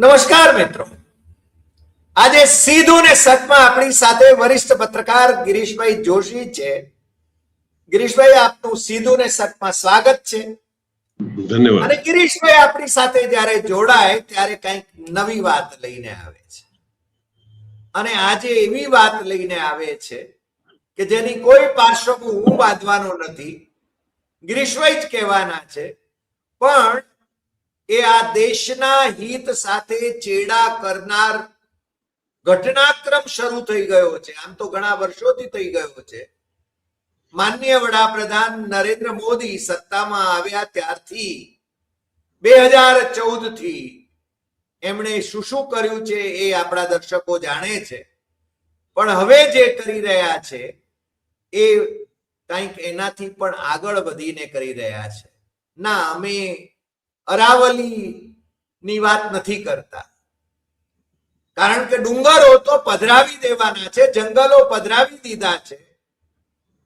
નમસ્કાર મિત્રો. આજે સીધું ને સતમાં આપણી સાથે વરિષ્ઠ પત્રકાર ગિરીશભાઈ જોશી છે. ગિરીશભાઈ આપનું સીધું ને સતમાં સ્વાગત છે. ધન્યવાદ. અને ગિરીશભાઈ આપણી સાથે જ્યારે જોડાય ત્યારે કંઈક નવી વાત લઈને આવે છે. અને આજે એવી વાત લઈને આવે છે કે જેની કોઈ પાર્શ્વ હું બાંધવાનો નથી. ગિરીશભાઈ જ કહેવાના છે. પણ એ આ દેશના હિત સાથે ચેડા કરનાર ઘટનાક્રમ શરૂ થઈ ગયો છે. આમ તો ઘણા વર્ષોથી થઈ ગયો છે. માન્ય વડાપ્રધાન નરેન્દ્ર મોદી સત્તામાં આવ્યા ત્યારથી બે હજાર ચૌદથી એમણે શું શું કર્યું છે એ આપણા દર્શકો જાણે છે. પણ હવે જે કરી રહ્યા છે એ કંઈક એનાથી પણ આગળ વધીને કરી રહ્યા છે. ના, અમે અરાવલી ની વાત નથી કરતા. કારણ કે ડુંગરો તો પધરાવી દેવાના છે, જંગલો પધરાવી દીધા છે.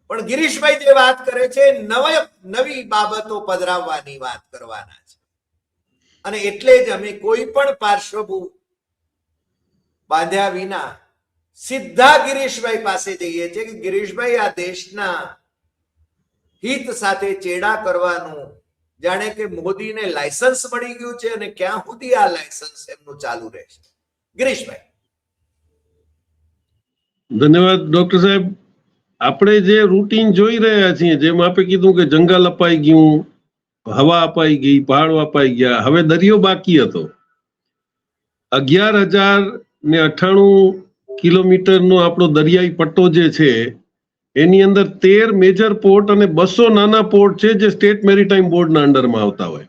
પણ ગિરીશભાઈ જે વાત કરે છે, નવ નવી બાબતો પધરાવવાની વાત કરવાના છે. અને એટલે જ અમે કોઈ પણ પાર્શ્વભૂ બાંધ્યા વિના સીધા ગિરીશભાઈ પાસે જઈએ છીએ કે ગિરીશભાઈ આ દેશના હિત સાથે ચેડા કરવાનું જાણે કે મોદીને લાયસન્સ મળી ગયું છે અને ક્યાં સુધી આ લાયસન્સ એમનું ચાલુ રહેશે? ગિરીશભાઈ. ધન્યવાદ, ડોક્ટર સાહેબ. આપણે જે રૂટીન જોઈ રહ્યા છીએ, જેમ આપે કીધું કે જંગલ અપાઈ ગયું, હવા અપાઈ ગઈ, પહાડો અપાઈ ગયા, હવે દરિયો બાકી હતો. અગિયાર હજાર ને અઠાણું કિલોમીટરનો આપણો દરિયાઈ પટ્ટો જે છે એની અંદર તેર મેજર પોર્ટ અને બસો નાના પોર્ટ છે જે સ્ટેટ મેરીટાઈમ બોર્ડના અંડરમાં આવતા હોય.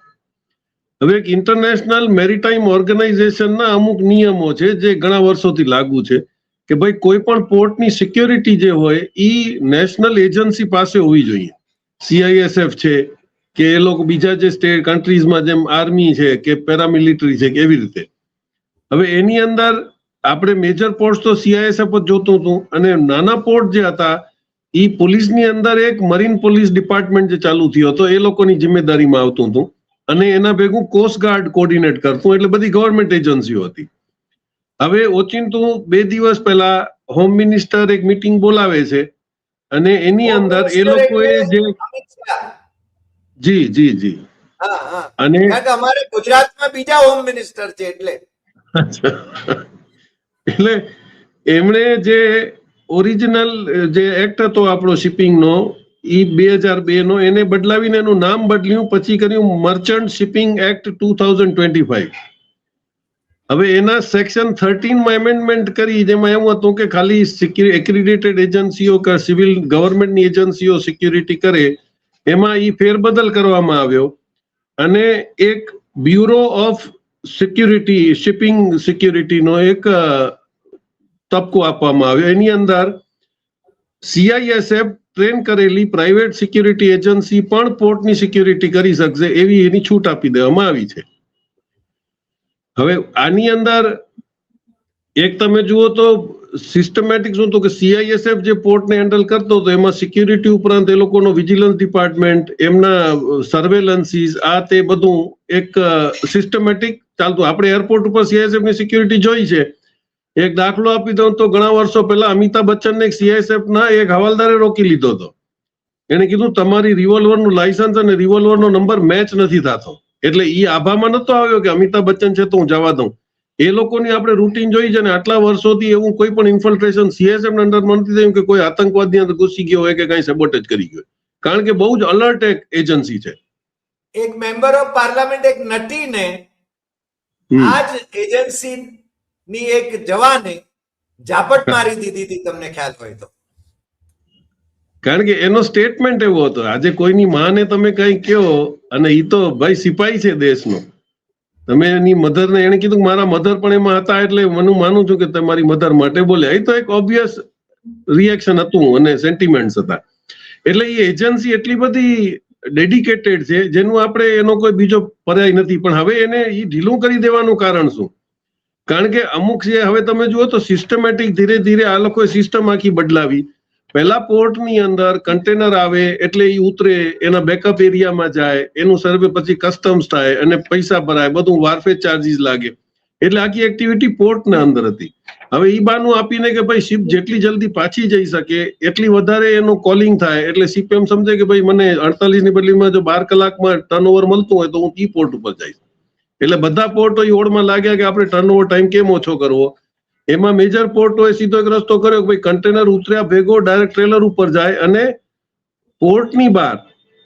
હવે એક ઇન્ટરનેશનલ મેરીટાઈમ ઓર્ગેનાઇઝેશનના અમુક નિયમો છે જે ઘણા વર્ષોથી લાગુ છે કે ભાઈ કોઈ પણ પોર્ટની સિક્યોરિટી જે હોય એ નેશનલ એજન્સી પાસે હોવી જોઈએ. સીઆઈએસએફ છે કે એ લોકો બીજા જે સ્ટેટ કન્ટ્રીઝમાં જેમ આર્મી છે કે પેરામિલિટરી છે કે એવી રીતે. હવે એની અંદર આપણે મેજર પોર્ટ તો સીઆઈએસએફ જ જોતું હતું અને નાના પોર્ટ જે હતા એ પોલીસની અંદર એક મરીન પોલીસ ડિપાર્ટમેન્ટ જે ચાલુ થયો હતો એ લોકોની જિમ્મેદારીમાં આવતું હતું. અને એના ભેગું કોસ્ટગાર્ડ કોર્ડિનેટ કરતું એટલે બધી ગવર્મેન્ટ એજન્સીઓ હતી. હવે ઓચિંતું બે દિવસ પહેલા હોમ મિનિસ્ટર એક મીટિંગ બોલાવે છે અને એની અંદર એ લોકોએ જે જી જી જી. અને અમારે ગુજરાતમાં બીજા હોમ મિનિસ્ટર છે એટલે. એટલે એમણે જે ઓરિજિનલ જે એક્ટ હતો આપણો શિપિંગનો એ બે હજાર બે નો એને બદલાવીને એનું નામ બદલ્યું, પછી કર્યું merchant shipping act two thousand twenty five. હવે એના સેક્શન થર્ટીનમાં એમેન્ડમેન્ટ કરી, જેમાં એવું હતું કે ખાલી એક્રિડેટેડ એજન્સીઓ કે, સિવિલ ગવર્મેન્ટની એજન્સીઓ સિક્યુરિટી કરે, એમાં એ ફેરબદલ કરવામાં આવ્યો. અને એક બ્યુરો ઓફ સિક્યુરિટી, શિપિંગ સિક્યુરિટીનો એક અ, તબકો આપવામાં આવ્યો. એની અંદર સીઆઈએસએફ ટ્રેન કરેલી પ્રાઇવેટ સિક્યુરિટી એજન્સી પણ પોર્ટની સિક્યુરિટી કરી શકશે એવી એની છૂટ આપી દેવામાં આવી છે. હવે આની અંદર એક તમે જુઓ તો સિસ્ટમેટિક શું તો કે સીઆઈએસએફ જે પોર્ટને હેન્ડલ કરતો હતો એમાં સિક્યુરિટી ઉપરાંત એ લોકોનો વિજિલન્સ ડિપાર્ટમેન્ટ એમના સર્વેલન્સીસ આ તે બધું એક સિસ્ટમેટિક ચાલતું. આપણે એરપોર્ટ ઉપર સીઆઈએસએફની સિક્યુરિટી જોઈ છે. એક દાખલો આપી દઉં તો ઘણા વર્ષો પહેલા અમિતાભ બચ્ચનને સીઆઈએસએફ ના એક હવાલદારે રોકી લીધો હતો. એને કીધું તમારી રિવોલ્વરનું લાયસન્સ અને રિવોલ્વરનો નંબર મેચ નથી થતો. એટલે એ આભામાં નતો આવ્યો કે અમિતાભ બચ્ચન છે તો હું જવા દઉં. એ લોકોની આપણે રૂટીન જોઈ છે ને આટલા વર્ષોથી એવું કોઈ પણ ઇન્ફિલ્ટ્રેશન સીએસએફ અંડરમાં નથી થયું કે કોઈ આતંકવાદની અંદર ઘૂસી ગયો હોય કે કઈ સેબોટેજ કરી ગયો કારણ કે બહુ જ અલર્ટ એક એજન્સી છે. એક મેમ્બર ઓફ પાર્લામેન્ટ એક નટીને હમ. આ એજન્સી ની એક જવાને ઝાપટ મારી દીધી હતી, તમને ખ્યાલ હોય તો. કારણ કે એનો સ્ટેટમેન્ટ એવો હતો, આજે કોઈની માને તમે કઈ કહો અને ઈ તો ભાઈ સિપાહી છે દેશનો. તમે એની મધરને એને કીધું મારા મધર પણ એમાં હતા એટલે હું માનું છું કે તમારી મધર માટે બોલે. એ તો એક ઓબ્વિયસ રિએક્શન હતું અને સેન્ટિમેન્ટ્સ હતા. એટલે એ એજન્સી એટલી બધી ડેડિકેટેડ છે, જેનું આપણે એનો કોઈ બીજો પર્યાય નથી. પણ હવે એને એ ઢીલું કરી દેવાનું કારણ શું? કારણ કે અમુક જે હવે તમે જુઓ તો સિસ્ટમેટિક ધીરે ધીરે આ લોકોએ સિસ્ટમ આખી બદલાવી. પહેલા પોર્ટની અંદર કન્ટેનર આવે એટલે એ ઉતરે, એના બેકઅપ એરિયામાં જાય, એનું સર્વે પછી કસ્ટમ્સ થાય અને પૈસા ભરાય, બધું વારફેર ચાર્જીસ લાગે. એટલે આખી એક્ટિવિટી પોર્ટના અંદર હતી. હવે ઈ બાનું આપીને કે ભાઈ શિપ જેટલી જલ્દી પાછી જઈ શકે, એટલી વધારે એનું કોલિંગ થાય, એટલે શિપ એમ સમજે કે ભાઈ મને અડતાલીસની બદલીમાં જો બાર કલાકમાં ટર્નઓવર મળતું હોય તો હું ઈ પોર્ટ ઉપર જઈશ. એટલે બધા પોર્ટો ઓળમાં લાગ્યા કે આપણે ટર્નઓવર ટાઈમ કેમ ઓછો કરવો? એમાં મેજર પોર્ટોએ સીધો એક રસ્તો કર્યો કે ભાઈ કન્ટેનર ઉતર્યા, ભેગો ડાયરેક્ટ ટ્રેલર ઉપર જાય અને પોર્ટની બહાર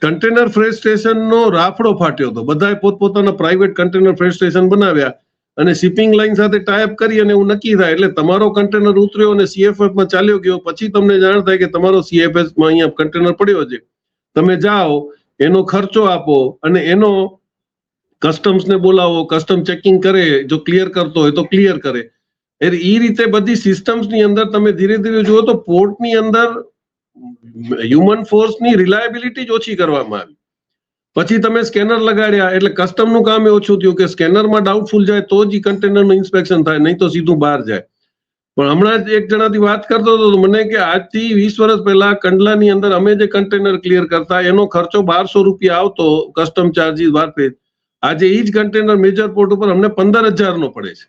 કન્ટેનર ફ્રેશ સ્ટેશનનો રાફડો ફાટ્યો હતો. બધાએ પોતપોતાના પ્રાઇવેટ કન્ટેનર ફ્રેશ સ્ટેશન બનાવ્યા અને શિપિંગ લાઇન સાથે ટાઈપ કરી અને એવું નક્કી થાય. એટલે તમારો કન્ટેનર ઉતર્યો અને સીએફએફમાં ચાલ્યો ગયો, પછી તમને જાણ થાય કે તમારો CFS માં અહીંયા કન્ટેનર પડ્યો છે. તમે જાઓ, એનો ખર્ચો આપો અને એનો customs ને બોલાવો કસ્ટમ ચેકિંગ કરે, જો ક્લિયર કરતો હોય તો ક્લિયર કરે. એટલે એ રીતે બધી સિસ્ટમ્સની અંદર તમે ધીરે ધીરે જુઓ તો પોર્ટની અંદર હ્યુમન ફોર્સની રિલાયબિલિટી જ ઓછી કરવામાં આવી. પછી તમે સ્કેનર લગાડ્યા, એટલે કસ્ટમનું કામ એ ઓછું થયું કે સ્કેનરમાં ડાઉટફુલ જાય તો જ કન્ટેનરનું ઇન્સ્પેક્શન થાય, નહીં તો સીધું બહાર જાય. પણ હમણાં જ એક જણાથી વાત કરતો હતો મને કે આજથી વીસ વર્ષ પહેલા કંડલાની અંદર અમે જે કન્ટેનર ક્લિયર કરતા, એનો ખર્ચો બારસો રૂપિયા આવતો કસ્ટમ ચાર્જીસ વાતે આજે એ જ કન્ટેનર મેજર પોર્ટ ઉપર અમને પંદર હજાર નો પડે છે.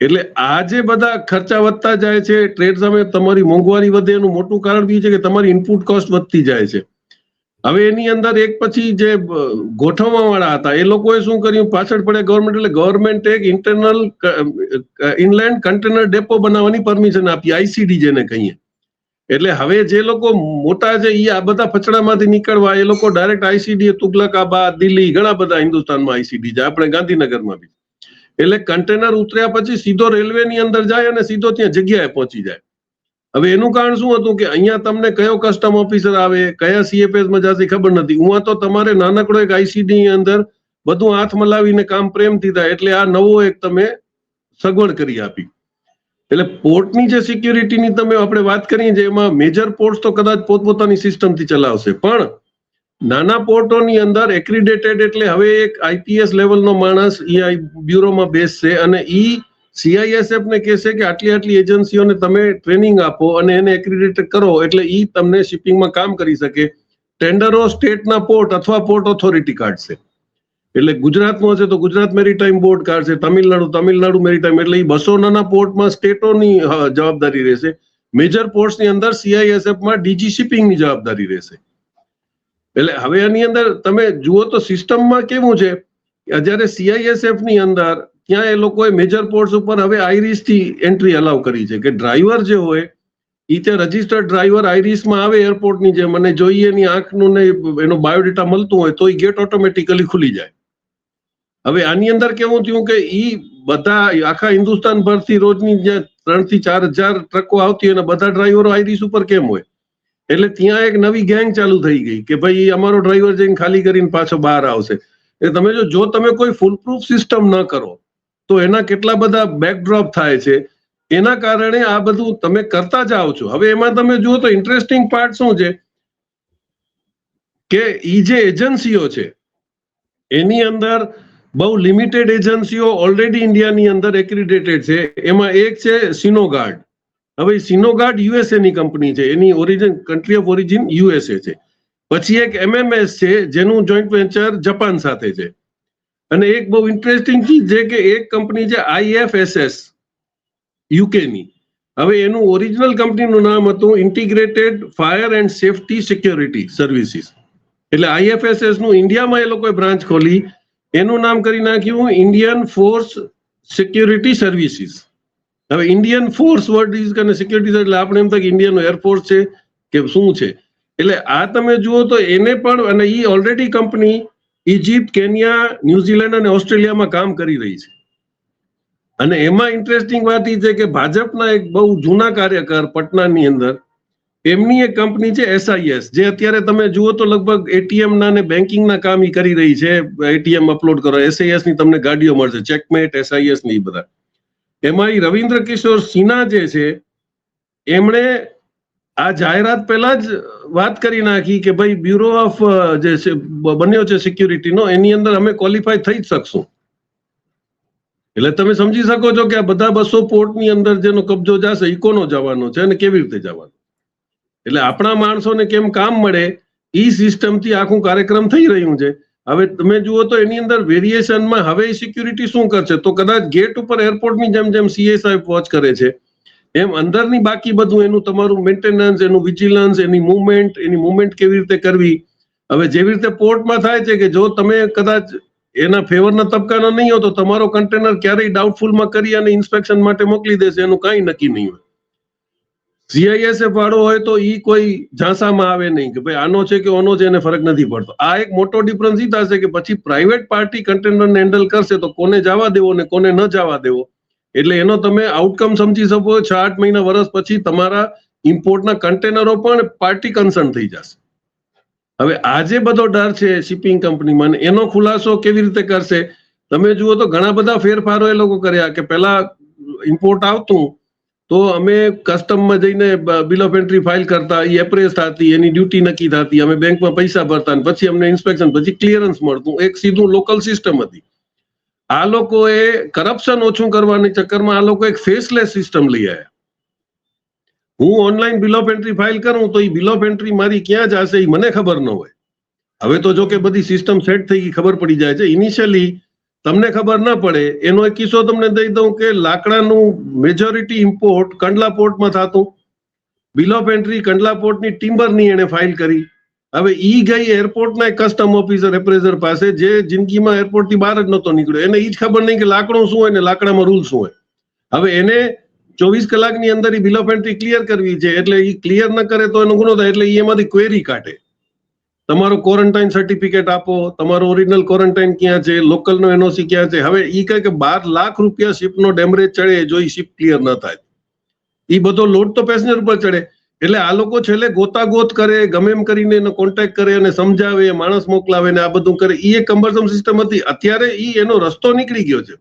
એટલે આ જે બધા ખર્ચા વધતા જાય છે ટ્રેડ સામે તમારી મોંઘવારી વધે એનું મોટું કારણ બી છે કે તમારી ઇનપુટ કોસ્ટ વધતી જાય છે. હવે એની અંદર એક પછી જે ગોઠવવા વાળા હતા એ લોકોએ શું કર્યું? પાછળ પડે ગવર્મેન્ટ એટલે ગવર્મેન્ટ એક ઇન્ટરનલ ઇનલેન્ડ કન્ટેનર ડેપો બનાવવાની પરમિશન આપી આઈસીડી જેને કહીએ. એટલે હવે જે લોકો મોટા છે એ આ બધા ફચડામાંથી નીકળવા, એ લોકો ડાયરેક્ટ આઈસીડી તુગલકાબાદ, દિલ્હી, ઘણા બધા હિન્દુસ્તાનમાં આઈસીડી જાય આપણે ગાંધીનગરમાં બી. એટલે કન્ટેનર ઉતર્યા પછી સીધો રેલવેની અંદર જાય અને સીધો ત્યાં જગ્યાએ પહોંચી જાય. હવે એનું કારણ શું હતું કે અહીંયા તમને કયો કસ્ટમ ઓફિસર આવે, કયા સીએફએસમાં જશે ખબર નથી. હું તો તમારે નાનકડો એક આઈસીડી ની અંદર બધું હાથ મલાવીને કામ પ્રેમથી થાય, એટલે આ નવો એક તમે સગવડ કરી આપી. એટલે પોર્ટની જે સિક્યુરિટીની તમે આપણે વાત કરીએ જે એમાં મેજર પોર્ટ્સ તો કદાચ પોતપોતાની સિસ્ટમથી ચલાવશે. પણ નાના પોર્ટોની અંદર એક્રિડેટેડ એટલે હવે એક આઈપીએસ લેવલનો માણસ એ બ્યુરોમાં બેસશે અને ઈ સીઆઈએસએફ ને કહેશે કે આટલી આટલી એજન્સીઓને તમે ટ્રેનિંગ આપો અને એને એક્રિડેટેડ કરો એટલે ઈ તમને શિપિંગમાં કામ કરી શકે. ટેન્ડરો સ્ટેટના પોર્ટ અથવા પોર્ટ ઓથોરિટી કાઢશે. એટલે ગુજરાતમાં હશે તો ગુજરાત મેરીટાઈમ બોર્ડ કાઢશે, તમિલનાડુ તમિલનાડુ મેરીટાઈમ એટલે એ બસો નાના પોર્ટમાં સ્ટેટોની જવાબદારી રહેશે. મેજર પોર્ટ્સની અંદર સીઆઈએસએફમાં ડીજી શિપિંગની જવાબદારી રહેશે. એટલે હવે આની અંદર તમે જુઓ તો સિસ્ટમમાં કેવું છે જ્યારે સીઆઈએસએફની અંદર ત્યાં એ લોકોએ મેજર પોર્ટ્સ ઉપર હવે આઈરિસથી એન્ટ્રી અલાઉ કરી છે કે ડ્રાઈવર જે હોય, ઈ તે રજીસ્ટર્ડ ડ્રાઈવર આઈરિસમાં આવે એરપોર્ટની જેમ અને જોઈએ એની આંખનું ને એનો બાયોડેટા મળતું હોય તો એ ગેટ ઓટોમેટિકલી ખુલી જાય. હવે આની અંદર કેવું થયું કે ઈ બધા આખા હિન્દુસ્તાન ભરથી રોજની જે ત્રણથી ચાર હજાર ટ્રકો આવતી અને બધા ડ્રાઈવરો આઈડીસ ઉપર કેમ હોય? એટલે ત્યાં એક નવી ગેંગ ચાલુ થઈ ગઈ કે ભાઈ અમારો ડ્રાઈવર જઈને ખાલી કરીને પાછો બહાર આવશે. એટલે તમે જો જો તમે કોઈ ફૂલપ્રૂફ સિસ્ટમ ન કરો, તો એના કેટલા બધા બેકડ્રોપ થાય છે. એના કારણે આ બધું તમે કરતા જાઓ છો. હવે એમાં તમે જુઓ તો ઇન્ટરેસ્ટિંગ પાર્ટ શું છે? કે ઈ જે એજન્સીઓ છે, એની અંદર બહુ લિમિટેડ એજન્સીઓ ઓલરેડી ઇન્ડિયાની અંદર એક્રિડેટેડ છે. એમાં એક છે સિનોગાર્ડ હવે સિનોગાર્ડ યુએસએ ની કંપની છે. એની origin country of origin USA છે. પછી એક એમએમએસ છે, જેનું જોઈન્ટ વેન્ચર જપાન સાથે છે. અને એક બહુ ઇન્ટરેસ્ટિંગ ચીજ છે કે એક કંપની છે આઈએફએસએસ યુકેની હવે એનું ઓરિજિનલ કંપનીનું નામ હતું integrated fire and safety security services એટલે આઈએફએસએસનું ઇન્ડિયામાં એ લોકોએ બ્રાન્ચ ખોલી. એનું નામ કરી નાખ્યું ઇન્ડિયન ફોર્સ સિક્યુરિટી સર્વિસીસ હવે ઇન્ડિયન ફોર્સ વર્ડ ઇઝ કરીને સિક્યુરિટી એટલે આપણે એમ થાય કે ઇન્ડિયન એરફોર્સ છે કે શું છે? એટલે આ તમે જુઓ તો એને પણ અને ઈ already company Egypt Kenya New Zealand અને ઓસ્ટ્રેલિયામાં કામ કરી રહી છે. અને એમાં ઇન્ટરેસ્ટિંગ વાત એ છે કે ભાજપના એક બહુ જૂના કાર્યકર, પટનાની અંદર એમની એક કંપની છે એસઆઈએસ જે અત્યારે તમે જુઓ તો લગભગ એટીએમ ના ને બેન્કિંગના કામ ઈ કરી રહી છે. એટીએમ અપલોડ કરો એસઆઈએસની તમને ગાડીઓ મળશે ચેકમેટ એસઆઈએસની બધા. એમાં રવિન્દ્ર કિશોર સિન્હા જે છે, એમણે આ જાહેરાત પહેલા જ વાત કરી નાખી કે ભાઈ બ્યુરો ઓફ જે છે બન્યો છે સિક્યુરિટીનો એની અંદર અમે ક્વોલિફાય થઈ જ શકશું. એટલે તમે સમજી શકો છો કે આ બધા બસો પોર્ટની અંદર જેનો કબજો જશે એ કોનો જવાનો છે અને કેવી રીતે જવાનો? એટલે આપણા માણસોને કેમ કામ મળે એ સિસ્ટમથી આખું કાર્યક્રમ થઈ રહ્યું છે. હવે તમે જુઓ તો એની અંદર વેરિએશનમાં હવે સિક્યુરિટી શું કરશે? તો કદાચ ગેટ ઉપર એરપોર્ટની જેમ જેમ સીએસઆઈ વોચ કરે છે, એમ અંદરની બાકી બધું એનું તમારું મેન્ટેનન્સ એનું વિજિલન્સ એની મુવમેન્ટ એની મુવમેન્ટ કેવી રીતે કરવી? હવે જેવી રીતે પોર્ટમાં થાય છે કે જો તમે કદાચ એના ફેવરના તબક્કાના નહીં હો તો તમારો કન્ટેનર ક્યારેય ડાઉટફુલમાં કરી અને ઇન્સ્પેક્શન માટે મોકલી દેશે, એનું કાંઈ નક્કી નહીં હોય. સીઆઈએસએફ વાળો હોય તો ઈ કોઈ ઝાંસામાં આવે નહીં કે ભાઈ આનો છે કે ઓનો છે એને ફરક નથી પડતો. આ એક મોટો ડિફરન્સ ઈ થશે કે પછી પ્રાઇવેટ પાર્ટી કન્ટેનરને હેન્ડલ કરશે તો કોને જવા દેવો ને કોને ન જવા દેવો? એટલે એનો તમે આઉટકમ સમજી શકો છ. આઠ મહિના વર્ષ પછી તમારા ઇમ્પોર્ટના કન્ટેનરો પણ પાર્ટી કન્સર્ન થઈ જશે. હવે આજે બધો ડર છે શિપિંગ કંપનીમાં એનો ખુલાસો કેવી રીતે કરશે? તમે જુઓ તો ઘણા બધા ફેરફારો એ લોકો કર્યા કે પેલા ઇમ્પોર્ટ આવતું તો અમે કસ્ટમમાં જઈને બિલ ઓફ એન્ટ્રી ફાઇલ કરતા એ એપ્રેસ થતી, એની ડ્યુટી નક્કી થતી. અમે બેંકમાં પૈસા ભરતા પછી અમને ઇન્સ્પેક્શન પછી ક્લિયરન્સ મળતું. એક સીધું લોકલ સિસ્ટમ હતી. આ લોકોએ કરપ્શન ઓછું કરવાની ચક્કરમાં આ લોકો એક ફેસલેસ સિસ્ટમ લઈ આવ્યા હું online bill of entry file કરું તો એ બિલ ઓફ એન્ટ્રી મારી ક્યાં જશે એ મને ખબર ન હોય. હવે તો જો કે બધી સિસ્ટમ સેટ થઈ ગઈ, ખબર પડી જાય છે. ઇનિશિયલી તમને ખબર ના પડે, એનો એક કિસ્સો તમને દઈ દઉં કે લાકડાનું મેજોરિટી ઇમ્પોર્ટ કંડલા પોર્ટમાં થતું. બિલ ઓફ એન્ટ્રી કંડલા પોર્ટની ટિમ્બરની એને ફાઇલ કરી. હવે ઈ ગઈ એરપોર્ટના કસ્ટમ ઓફિસર એપ્રેઝર પાસે, જે જિંદગીમાં એરપોર્ટથી બહાર જ નહોતો નીકળ્યો. એને ઈ જ ખબર નહીં કે લાકડું શું હોય ને લાકડામાં રૂલ શું હોય. હવે એને ચોવીસ કલાકની અંદર એ બિલ ઓફ એન્ટ્રી ક્લિયર કરવી છે, એટલે એ ક્લિયર ન કરે તો એનો ગુનો થાય, એટલે એ એમાંથી ક્વેરી કાઢે. તમારો ક્વોરન્ટાઇન સર્ટિફિકેટ આપો, તમારો ઓરિજિનલ ક્વોરન્ટાઇન ક્યાં છે લોકલનો એનઓસી ક્યાં છે? હવે એ કહે કે બાર લાખ રૂપિયા શિપનો ડેમરેજ ચડે જો એ શિપ ક્લિયર ન થાય. એ બધો લોડ તો પેસેન્જર ઉપર ચડે. એટલે આ લોકો છેલ્લે ગોતાગોત કરે, ગમે એમ કરીને એનો કોન્ટેક્ટ કરે અને સમજાવે, માણસ મોકલાવે ને આ બધું કરે. એ એક કમ્બરસમ સિસ્ટમ હતી. અત્યારે એ એનો રસ્તો નીકળી ગયો છે.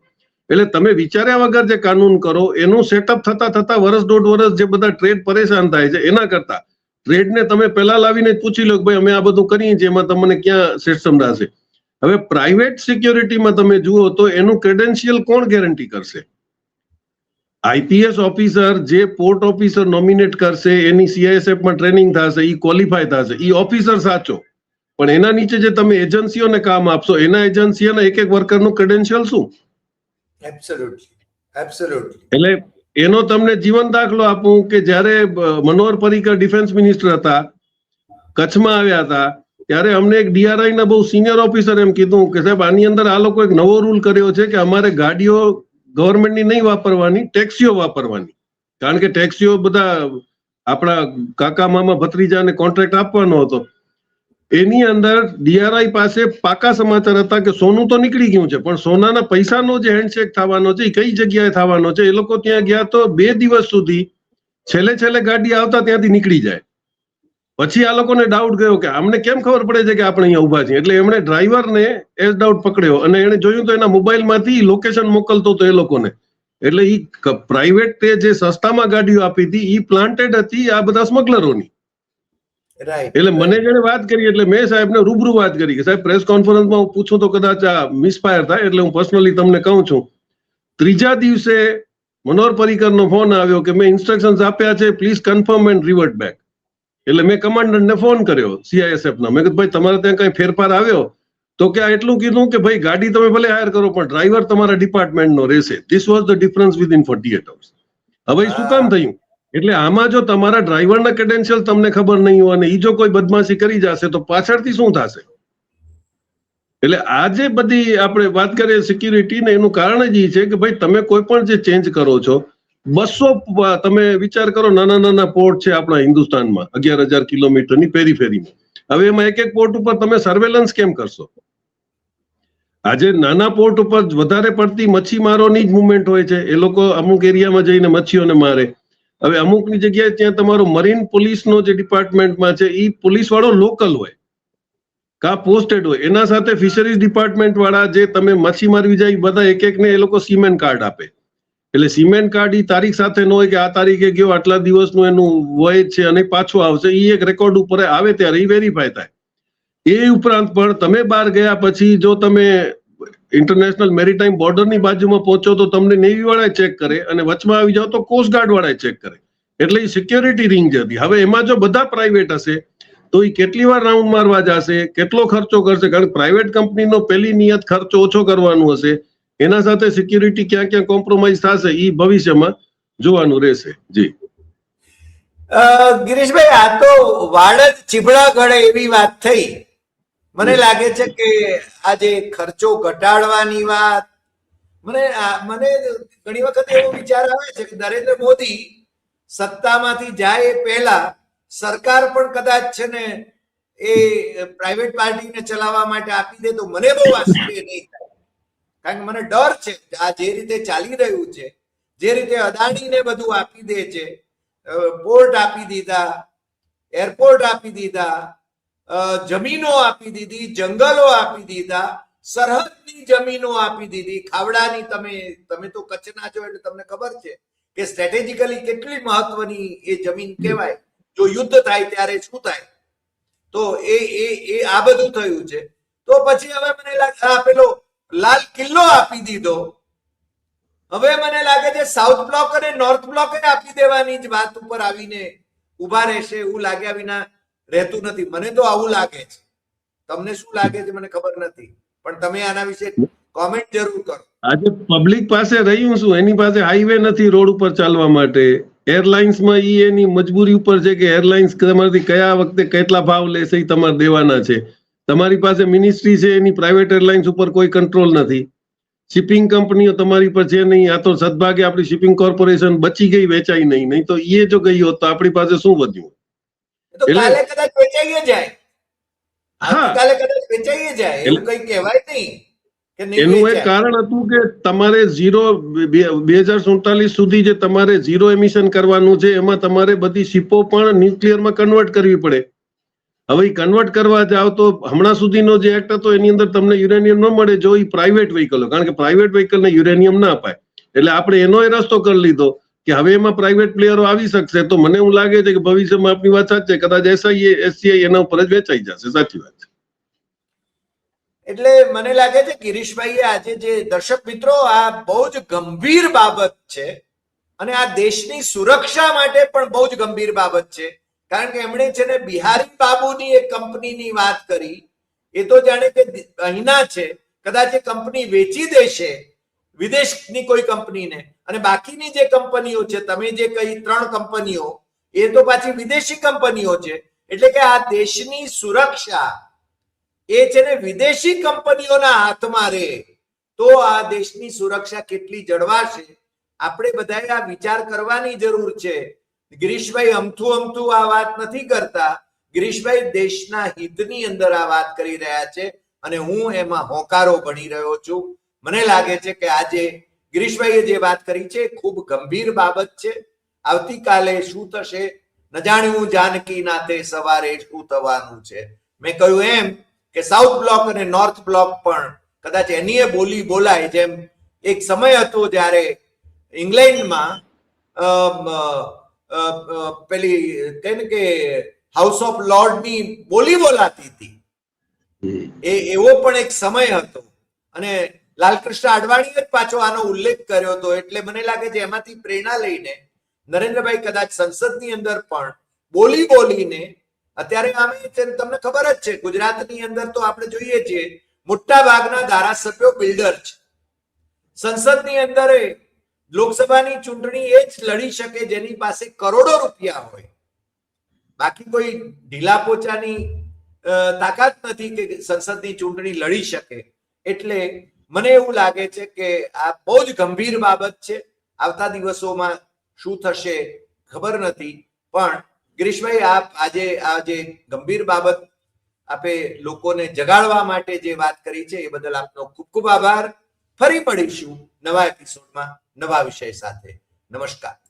એટલે તમે વિચાર્યા વગર જે કાનૂન કરો, એનું સેટઅપ થતા થતા વર્ષ દોઢ વર્ષ જે બધા ટ્રેડ પરેશાન થાય છે, એના કરતા ટ્રેડને તમે પહેલા લાવીને પૂછી લો કે ભાઈ અમે આ બધું કરીએ છીએ એમાં તમને ક્યાં સિસ્ટમ રહેશે હવે પ્રાઇવેટ સિક્યોરિટીમાં તમે જુઓ તો એનું ક્રેડેન્શિયલ કોણ ગેરંટી કરશે? આઈપીએસ ઓફિસર જે પોર્ટ ઓફિસર નોમિનેટ કરશે એની સીઆઈએસએફમાં ટ્રેનિંગ થશે એ ક્વોલિફાય થશે. એ ઓફિસર સાચો. પણ એના નીચે જે તમે એજન્સીઓને કામ આપશો એના એજન્સીઓના એક એક વર્કરનું ક્રેડેન્શિયલ શું? એબ્સોલ્યુટલી એબ્સોલ્યુટલી એટલે એનો તમને જીવન દાખલો આપું કે જ્યારે મનોહર પરિકર ડિફેન્સ મિનિસ્ટર હતા, કચ્છમાં આવ્યા હતા, ત્યારે અમને એક ડીઆરઆઈ ના બહુ સિનિયર ઓફિસર એમ કીધું કે સાહેબ, આની અંદર આ લોકો એક નવો રૂલ કર્યો છે કે અમારે ગાડીઓ ગવર્મેન્ટની નહીં વાપરવાની, ટેક્સીઓ વાપરવાની. કારણ કે ટેક્સીઓ બધા આપણા કાકા મામા ભત્રીજાને કોન્ટ્રાક્ટ આપવાનો હતો. એની અંદર ડીઆરઆઈ પાસે પાકા સમાચાર હતા કે સોનું તો નીકળી ગયું છે, પણ સોનાના પૈસાનો જે હેન્ડશેક થવાનો છે, એ કઈ જગ્યાએ થવાનો છે, એ લોકો ત્યાં ગયા તો બે દિવસ સુધી છેલ્લે છેલ્લે ગાડી આવતા ત્યાંથી નીકળી જાય. પછી આ લોકોને ડાઉટ ગયો કે અમને કેમ ખબર પડે છે કે આપણે અહીંયા ઊભા છીએ? એટલે એમણે ડ્રાઈવરને એ ડાઉટ પકડ્યો અને એણે જોયું તો એના મોબાઈલમાંથી લોકેશન મોકલતો હતો એ લોકોને. એટલે એ પ્રાઇવેટ જે સસ્તામાં ગાડીઓ આપી હતી એ પ્લાન્ટેડ હતી આ બધા સ્મગલરોની એટલે મને જેને વાત કરી એટલે મેં સાહેબને રૂબરૂ વાત કરી કે સાહેબ પ્રેસ કોન્ફરન્સમાં હું પૂછું તો કદાચ આ મિસફાયર થાય એટલે હું પર્સનલી તમને કહું છું. ત્રીજા દિવસે મનોહર પરીકરનો ફોન આવ્યો કે મેં ઇન્સ્ટ્રક્શન્સ આપ્યા છે please confirm and revert back એટલે મેં કમાન્ડરને ફોન કર્યો સીઆઈએસએફ નો. મેં કીધું, ભાઈ, તમારે ત્યાં કઈ ફેરફાર આવ્યો? તો કે આ એટલું કીધું કે, ભાઈ, ગાડી તમે ભલે હાયર કરો, પણ ડ્રાઈવર તમારા ડિપાર્ટમેન્ટનો રહેશે. This was the difference within forty eight hours હવે શું કામ થયું? એટલે આમાં જો તમારા ડ્રાઈવરના ક્રેડેન્શિયલ તમને ખબર નહીં હોય અને એ જો કોઈ બદમાશી કરી જશે, તો પાછળથી શું થશે? એટલે આ જે બધી આપણે વાત કરીએ સિક્યુરિટી ને, એનું કારણ જ એ છે કે ભાઈ તમે કોઈ પણ જે ચેન્જ કરો છો, બસો તમે વિચાર કરો નાના નાના પોર્ટ છે આપણા હિન્દુસ્તાનમાં, અગિયાર હજાર કિલોમીટરની પેરીફેરીમાં હવે એમાં એક એક પોર્ટ ઉપર તમે સર્વેલન્સ કેમ કરશો? આજે નાના પોર્ટ ઉપર વધારે પડતી મચ્છીમારોની જ મુવમેન્ટ હોય છે. એ લોકો અમુક એરિયામાં જઈને મચ્છીઓને મારે. હવે અમુકની જગ્યાએ ત્યાં તમારો મરીન પોલીસનો જે ડિપાર્ટમેન્ટમાં છે એ પોલીસ વાળો લોકલ હોય, કા પોસ્ટેડ હોય, એના સાથે ફિશરીઝ ડિપાર્ટમેન્ટ વાળા જે તમે મચ્છી મારવી જાય બધા એક એકને એ લોકો સિમેન્ટ કાર્ડ આપે. એટલે સિમેન્ટ કાર્ડ એ તારીખ સાથે ન હોય કે આ તારીખે ગયો, આટલા દિવસનું એનું વય છે અને પાછું આવશે એ એક રેકોર્ડ ઉપર આવે ત્યારે એ વેરીફાય થાય. એ ઉપરાંત પણ તમે બહાર ગયા પછી જો તમે ઇન્ટરનેશનલ મેરીટાઈમ બોર્ડરની બાજુમાં પહોંચો તો તમને નેવી વાળા ચેક કરે અને વચમાં આવી જાઓ તો કોસ્ટગાર્ડ વાળા ચેક કરે. એટલે એ સિક્યોરિટી રિંગ હતી હવે એમાં જો બધા પ્રાઇવેટ હશે, તો એ કેટલી વાર રાઉન્ડ મારવા જશે, કેટલો ખર્ચો કરશે? કારણ કે પ્રાઇવેટ કંપનીનો પહેલી નિયત ખર્ચો ઓછો કરવાનો હશે. એના સાથે સિક્યુરિટી ક્યાં ક્યાં કોમ્પ્રોમાઇઝ થશે એ ભવિષ્યમાં જોવાનું રહેશે. જી. ગિરીશભાઈ, આ તો વાડ જ ચીભડા ગળે એવી વાત થઈ. મને લાગે છે કે આ જે ખર્ચો ઘટાડવાની વાત, મને મને ઘણી વખત એવો વિચાર આવે છે કે નરેન્દ્ર મોદી સત્તામાંથી જાય એ પહેલા સરકાર પણ કદાચ છે ને એ પ્રાઇવેટ પાર્ટીને ચલાવવા માટે આપી દે તો મને બહુ આશ્ચર્ય નહીં થાય. કારણ કે મને ડર છે આ જે રીતે ચાલી રહ્યું છે, જે રીતે અદાણીને બધું આપી દે છે પોર્ટ આપી દીધા, એરપોર્ટ આપી દીધા જમીનો આપી દીધી જંગલો આપી દીધા સરહદની જમીનો આપી દીધી. ખાવડાની તમે તમે તો કચ્છના છો એટલે તમને ખબર છે કે સ્ટ્રેટેજિકલી કેટલી મહત્વની એ જમીન કહેવાય. જો યુદ્ધ થાય ત્યારે શું થાય? તો એ એ એ આ બધું થયું છે. તો પછી હવે મને લાગે આપેલો પેલો લાલ કિલ્લો આપી દીધો. હવે મને લાગે છે સાઉથ બ્લોક અને નોર્થ બ્લોક આપી દેવાની જ વાત ઉપર આવીને ઊભા રહેશે એવું લાગ્યા વિના રહેતું નથી. મને તો આવું લાગે છે. તમને શું લાગે છે મને ખબર નથી. પણ તમે આના વિશે કોમેન્ટ જરૂર કરો. આજે પબ્લિક પાસે રહ્યું શું એની પાસે હાઈવે નથી રોડ ઉપર ચાલવા માટે. એરલાઇન્સમાં ઈ એની મજબૂરી ઉપર છે કે એરલાઇન્સ તમારાથી કયા વખતે કેટલા ભાવ લેશે એ તમારે દેવાના છે. તમારી પાસે મિનિસ્ટ્રી છે, એની પ્રાઇવેટ એરલાઇન્સ ઉપર કોઈ કંટ્રોલ નથી. શિપિંગ કંપનીઓ તમારી પર છે નહીં. આ તો સદભાગે આપણી શિપિંગ કોર્પોરેશન બચી ગઈ, વેચાઈ નહીં. નહીં તો એ જો ગઈ હોત તો આપણી પાસે શું વધ્યું? તો કાલે કદાચ વેચાઈ જાય. કાલે કદાચ વેચાઈ જાય એવું કઈ કહેવાય નહીં એનું એક કારણ હતું કે તમારે ઝીરો બે હજાર સુડતાલીસ સુધી જે તમારે ઝીરો એમિશન કરવાનું છે એમાં તમારે બધી શિપો પણ ન્યુક્લિયરમાં કન્વર્ટ કરવી પડે. હવે કન્વર્ટ કરવા જાવ તો હમણાં સુધીનો જે એક્ટ હતો એની અંદર તમને યુરેનિયમ ન મળે જો એ પ્રાઇવેટ વ્હીકલો કારણ કે પ્રાઇવેટ વ્હીકલને યુરેનિયમ ના અપાય. એટલે આપણે એનો એ રસ્તો કરી લીધો. કે હવે એમાં પ્રાઇવેટ પ્લેયરો આવી શકશે, તો મને એવું લાગે છે કે ભવિષ્યમાં આપની વાત સાચી કદાચ એસઆઈ એસસીઆઈ એના ઉપર જ વેચાઈ જશે. સાચી વાત એટલે મને લાગે છે ગિરીશભાઈએ આજે જે દર્શક મિત્રો, આ બહુ જ ગંભીર બાબત છે અને આ દેશની સુરક્ષા માટે પણ બહુ જ ગંભીર બાબત છે. કારણ કે એમણે છે ને બિહારી બાબુની એક કંપનીની વાત કરી. એ તો જાણે કે અહીંના છે. કદાચ એ કંપની વેચી દેશે વિદેશની કોઈ કંપનીને. અને બાકીની જે કંપનીઓ છે, તમે જે કહી ત્રણ કંપનીઓ, એ તો પાછી વિદેશી કંપનીઓ છે. એટલે કે આ દેશની સુરક્ષા એ છે ને વિદેશી કંપનીઓના હાથમાં રહે. તો આ દેશની સુરક્ષા કેટલી જળવાશે? આપણે બધાએ આ વિચાર કરવાની જરૂર છે. ગિરીશભાઈ અમથું અમથું આ વાત નથી કરતા. ગિરીશભાઈ દેશના હિતની અંદર આ વાત કરી રહ્યા છે. અને હું એમાં હોકારો ભણી રહ્યો છું. મને લાગે છે કે આજે ગિરીશભાઈએ જે વાત કરી છે ખૂબ ગંભીર બાબત છે. આવતીકાલે શું થશે ન જાણ્યું જાનકી નાથે સવારે શું થવાનું છે. મેં કહ્યું એમ કે સાઉથ બ્લોક અને નોર્થ બ્લોક પણ કદાચ એની બોલી બોલાય જેમ એક સમય હતો જ્યારે ઇંગ્લેન્ડમાં પેલી કહે ને કે હાઉસ ઓફ લોર્ડની બોલી બોલાતી હતી. એ એવો પણ એક સમય હતો અને લાલકૃષ્ણ અડવાણીએ જ પાછો આનો ઉલ્લેખ કર્યો હતો. એટલે મને લાગે છે એમાંથી પ્રેરણા લઈને નરેન્દ્રભાઈ કદાચ સંસદની અંદર પણ બોલી બોલીને અત્યારે આમે છે તમને ખબર જ છે, ગુજરાતની અંદર તો આપણે જોઈએ છીએ મોટા ભાગના ધારાસભ્યો બિલ્ડર છે. સંસદની અંદર લોકસભાની ચૂંટણી એ જ લડી શકે જેની પાસે કરોડો રૂપિયા હોય. બાકી કોઈ ઢીલા પોચાની તાકાત નથી કે સંસદની ચૂંટણી લડી શકે. એટલે મને એવું લાગે છે કે આ બહુ જ ગંભીર બાબત છે. આવતા દિવસોમાં શું થશે ખબર નથી. પણ ગિરીશભાઈ, આપ આજે આ જે ગંભીર બાબત આપે લોકોને જગાડવા માટે જે વાત કરી છે, એ બદલ આપનો ખૂબ ખૂબ આભાર. ફરી મળીશું નવા એપિસોડમાં નવા વિષય સાથે. નમસ્કાર.